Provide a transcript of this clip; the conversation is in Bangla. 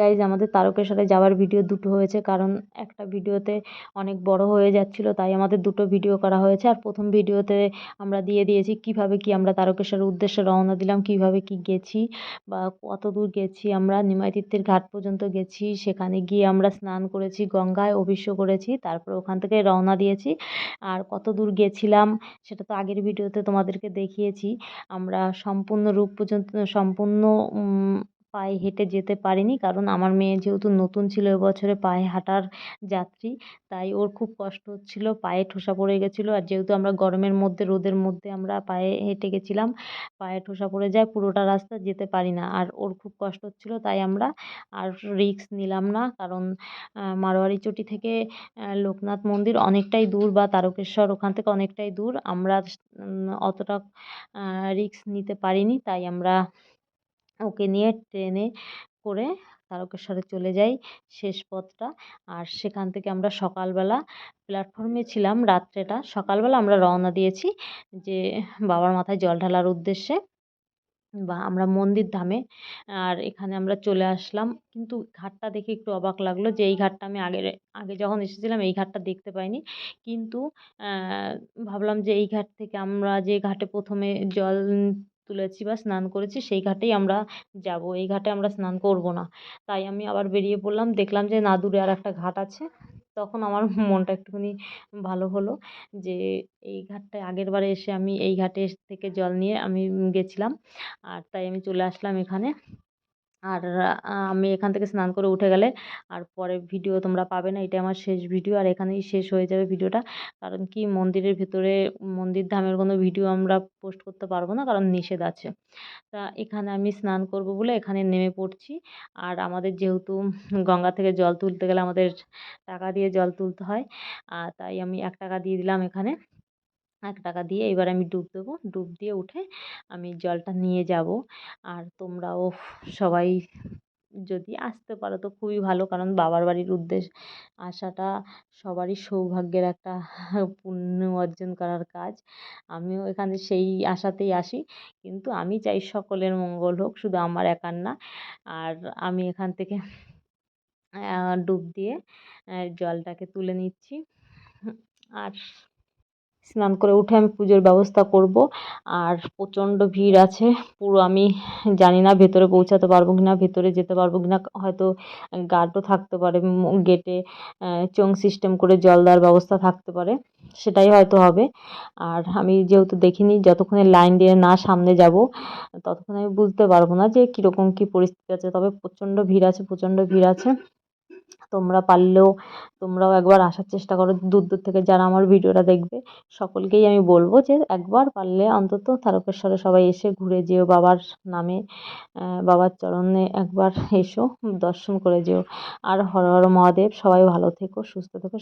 গাইজ আমাদের তারকেশ্বরে যাওয়ার ভিডিও দুটো হয়েছে, কারণ একটা ভিডিওতে অনেক বড় হয়ে যাচ্ছিল, তাই আমাদের দুটো ভিডিও করা হয়েছে। আর প্রথম ভিডিওতে আমরা দিয়ে দিয়েছি কীভাবে কি আমরা তারকেশ্বরের উদ্দেশ্যে রওনা দিলাম, কীভাবে কি গেছি বা কত দূর গেছি আমরা, নিমাই তীর্থের ঘাট পর্যন্ত গেছি, সেখানে গিয়ে আমরা স্নান করেছি, গঙ্গায় অভিষেক করেছি, তারপর ওখান থেকে রওনা দিয়েছি। আর কত দূর গেছিলাম সেটা তো আগের ভিডিওতে তোমাদেরকে দেখিয়েছি। আমরা সম্পূর্ণ রূপ পর্যন্ত, সম্পূর্ণ পায়ে হেঁটে যেতে পারিনি। কারণ আমার মেয়ে যেহেতু নতুন ছিল এবছরে পায়ে হাঁটার যাত্রী, তাই ওর খুব কষ্ট হচ্ছিল, পায়ে ঠোসা পড়ে গেছিল। আর যেহেতু আমরা গরমের মধ্যে, রোদের মধ্যে আমরা পায়ে হেঁটে গেছিলাম, পায়ে ঠোসা পড়ে যায়, পুরোটা রাস্তা যেতে পারি না। আর ওর খুব কষ্ট হচ্ছিল, তাই আমরা আর রিস্ক নিলাম না। কারণ মারোয়ারি চটি থেকে লোকনাথ মন্দির অনেকটাই দূর বা তারকেশ্বর ওখান থেকে অনেকটাই দূর। আমরা অতটা রিস্ক নিতে পারিনি, তাই আমরা ওকে নিয়ে ট্রেনে করে তারকেশ্বরে চলে যাই শেষ পথটা। আর সেখান থেকে আমরা সকালবেলা প্ল্যাটফর্মে ছিলাম রাত্রেটা। সকালবেলা আমরা রওনা দিয়েছি যে বাবার মাথায় জল ঢালার উদ্দেশ্যে। বা আমরা মন্দির ধামে আর এখানে আমরা চলে আসলাম। কিন্তু ঘাটটা দেখে একটু অবাক লাগল যে এই ঘাটটা আমি আগের, আগে যখন এসেছিলাম এই ঘাটটা দেখতে পাইনি। কিন্তু ভাবলাম যে এই ঘাট থেকে আমরা যে ঘাটে প্রথমে জল তুলেছি বা স্নান করেছি, সেই ঘাটেই আমরা যাব। এই ঘাটে আমরা স্নান করব না। তাই আমি আবার বেরিয়ে পড়লাম, দেখলাম যে না, দূরে আর একটা ঘাট আছে। তখন আমার মনটা একটুখানি ভালো হলো যে এই ঘাটটায় আগের বারে এসে আমি এই ঘাটে থেকে জল নিয়ে আমি গেছিলাম। আর তাই আমি চলে আসলাম এখানে। আর আমি এখান থেকে স্নান করে উঠে গেলে আর পরে ভিডিও তোমরা পাবে না। এটা আমার শেষ ভিডিও আর এখানেই শেষ হয়ে যাবে ভিডিওটা কারণ কি মন্দিরের ভিতরে, মন্দির ধামের কোনো ভিডিও আমরা পোস্ট করতে পারব না কারণ নিষেধ আছে। তা এখানে আমি স্নান করব বলে এখানে নেমে পড়ছি। আর আমাদের যেহেতু গঙ্গা থেকে জল তুলতে গেলে আমাদের টাকা দিয়ে জল তুলতে হয় আর তাই আমি এক টাকা দিয়ে দিলাম এখানে। এক টাকা দিয়ে এবার আমি ডুব দেবো। ডুব দিয়ে উঠে আমি জলটা নিয়ে যাব। আর তোমরাও সবাই যদি আসতে পারো তো খুবই ভালো, কারণ বাবার বাড়ির উদ্দেশ্য আসাটা সবারই সৌভাগ্যের একটা পুণ্য অর্জন করার কাজ। আমিও এখানে সেই আশাতেই আসি। কিন্তু আমি চাই সকলের মঙ্গল হোক, শুধু আমার একার না। আর আমি এখান থেকে ডুব দিয়ে জলটাকে তুলে নিচ্ছি। আর স্নান করে উঠে আমি পুজোর ব্যবস্থা করব। আর প্রচণ্ড ভিড় আছে। পুরো আমি জানি না ভেতরে পৌঁছাতে পারব কি না ভেতরে যেতে পারব কি না হয়তো গার্ডও থাকতে পারে গেটে চোং সিস্টেম করে জল দেওয়ার ব্যবস্থা থাকতে পারে। সেটাই হয়তো হবে। আর আমি যেহেতু দেখিনি, যতক্ষণে লাইন দিয়ে না সামনে যাব, ততক্ষণ আমি বুঝতে পারব না যে কীরকম কী পরিস্থিতি আছে। তবে প্রচণ্ড ভিড় আছে, প্রচণ্ড ভিড় আছে। তোমরা পারলেও তোমরাও একবার আসার চেষ্টা করো, দূর দূর থেকে যারা আমার ভিডিওটা দেখবে, সকলকেই আমি বলব যে একবার পারলে অন্তত তারকেশ্বরে সবাই এসে ঘুরে যেও বাবার নামে বাবার চরণে একবার এসো, দর্শন করে যেও। আর হর হর মহাদেব, সবাই ভালো থেকো, সুস্থ থেকো